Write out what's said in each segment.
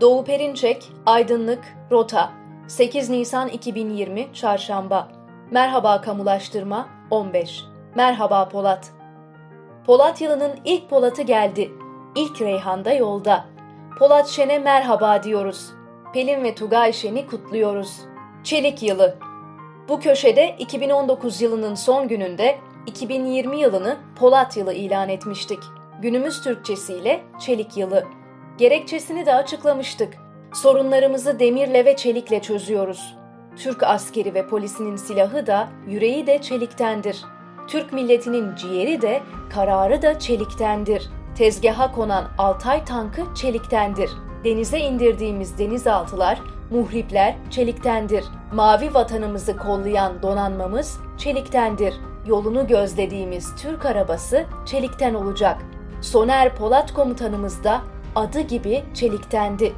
Doğu Perinçek, Aydınlık, Rota, 8 Nisan 2020 Çarşamba. Merhaba Kamulaştırma 15. Merhaba Polat. Polat yılının ilk Polat'ı geldi. İlk Reyhan'da yolda. Polat Şen'e merhaba diyoruz. Pelin ve Tugay Şen'i kutluyoruz. Çelik yılı. Bu köşede 2019 yılının son gününde 2020 yılını Polat yılı ilan etmiştik. Günümüz Türkçesiyle Çelik yılı. Gerekçesini de açıklamıştık. Sorunlarımızı demirle ve çelikle çözüyoruz. Türk askeri ve polisinin silahı da, yüreği de çeliktendir. Türk milletinin ciğeri de, kararı da çeliktendir. Tezgaha konan Altay tankı çeliktendir. Denize indirdiğimiz denizaltılar, muhripler çeliktendir. Mavi vatanımızı kollayan donanmamız çeliktendir. Yolunu gözlediğimiz Türk arabası çelikten olacak. Soner Polat komutanımız da adı gibi çeliktendi.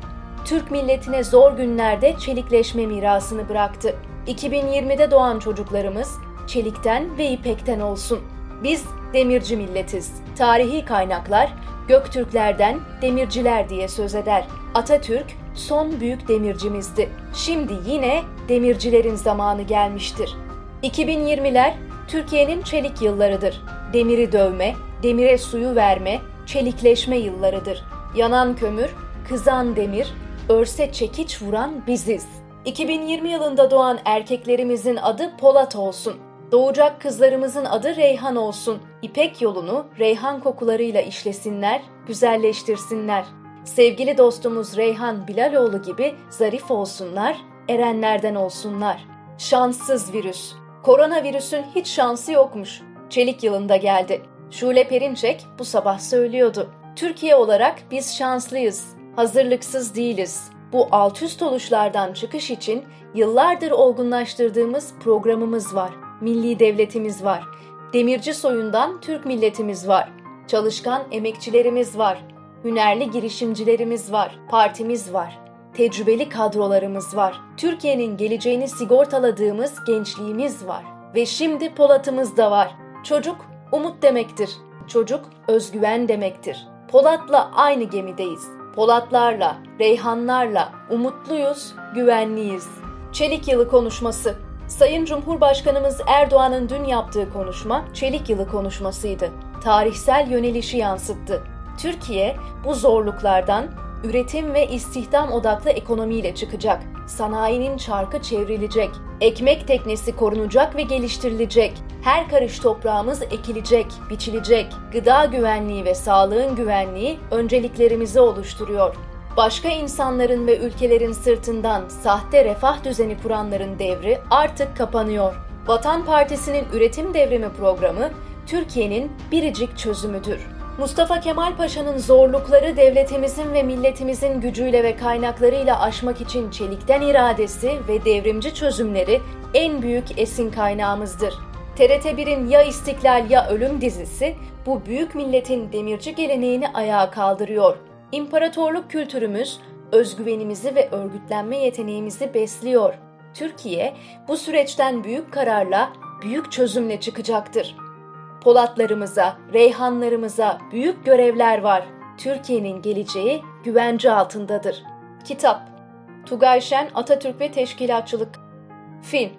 Türk milletine zor günlerde çelikleşme mirasını bıraktı. 2020'de doğan çocuklarımız çelikten ve ipekten olsun. Biz demirci milletiz. Tarihi kaynaklar Göktürklerden demirciler diye söz eder. Atatürk son büyük demircimizdi. Şimdi yine demircilerin zamanı gelmiştir. 2020'ler Türkiye'nin çelik yıllarıdır. Demiri dövme, demire suyu verme, çelikleşme yıllarıdır. Yanan kömür, kızan demir, örse çekiç vuran biziz. 2020 yılında doğan erkeklerimizin adı Polat olsun. Doğacak kızlarımızın adı Reyhan olsun. İpek yolunu reyhan kokularıyla işlesinler, güzelleştirsinler. Sevgili dostumuz Reyhan Bilaloğlu gibi zarif olsunlar, erenlerden olsunlar. Şanssız virüs. Koronavirüsün hiç şansı yokmuş. Çelik yılında geldi. Şule Perinçek bu sabah söylüyordu. Türkiye olarak biz şanslıyız. Hazırlıksız değiliz. Bu alt üst oluşlardan çıkış için yıllardır olgunlaştırdığımız programımız var. Milli devletimiz var. Demirci soyundan Türk milletimiz var. Çalışkan emekçilerimiz var. Hünerli girişimcilerimiz var. Partimiz var. Tecrübeli kadrolarımız var. Türkiye'nin geleceğini sigortaladığımız gençliğimiz var. Ve şimdi Polat'ımız da var. Çocuk umut demektir. Çocuk özgüven demektir. Polat'la aynı gemideyiz. Polatlarla, Reyhanlarla umutluyuz, güvenliyiz. Çelik Yılı konuşması. Sayın Cumhurbaşkanımız Erdoğan'ın dün yaptığı konuşma Çelik Yılı konuşmasıydı. Tarihsel yönelişi yansıttı. Türkiye bu zorluklardan üretim ve istihdam odaklı ekonomiyle çıkacak. Sanayinin çarkı çevrilecek. Ekmek teknesi korunacak ve geliştirilecek. Her karış toprağımız ekilecek, biçilecek. Gıda güvenliği ve sağlığın güvenliği önceliklerimizi oluşturuyor. Başka insanların ve ülkelerin sırtından sahte refah düzeni kuranların devri artık kapanıyor. Vatan Partisi'nin üretim devrimi programı Türkiye'nin biricik çözümüdür. Mustafa Kemal Paşa'nın zorlukları devletimizin ve milletimizin gücüyle ve kaynaklarıyla aşmak için çelikten iradesi ve devrimci çözümleri en büyük esin kaynağımızdır. TRT1'in Ya İstiklal Ya Ölüm dizisi bu büyük milletin demirci geleneğini ayağa kaldırıyor. İmparatorluk kültürümüz özgüvenimizi ve örgütlenme yeteneğimizi besliyor. Türkiye bu süreçten büyük kararla, büyük çözümle çıkacaktır. Polatlarımıza, Reyhanlarımıza büyük görevler var. Türkiye'nin geleceği güvence altındadır. Kitap Tugay Şen Atatürk ve Teşkilatçılık Film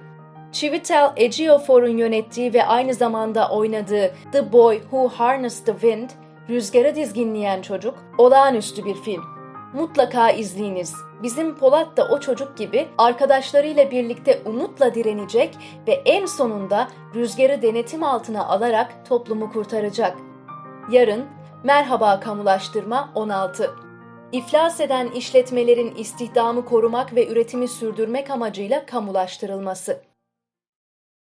Chiwetel Ejiofor'un yönettiği ve aynı zamanda oynadığı The Boy Who Harnessed the Wind, Rüzgarı Dizginleyen Çocuk, olağanüstü bir film. Mutlaka izleyiniz. Bizim Polat da o çocuk gibi arkadaşlarıyla birlikte umutla direnecek ve en sonunda rüzgarı denetim altına alarak toplumu kurtaracak. Yarın Merhaba Kamulaştırma 16 İflas eden işletmelerin istihdamı korumak ve üretimi sürdürmek amacıyla kamulaştırılması.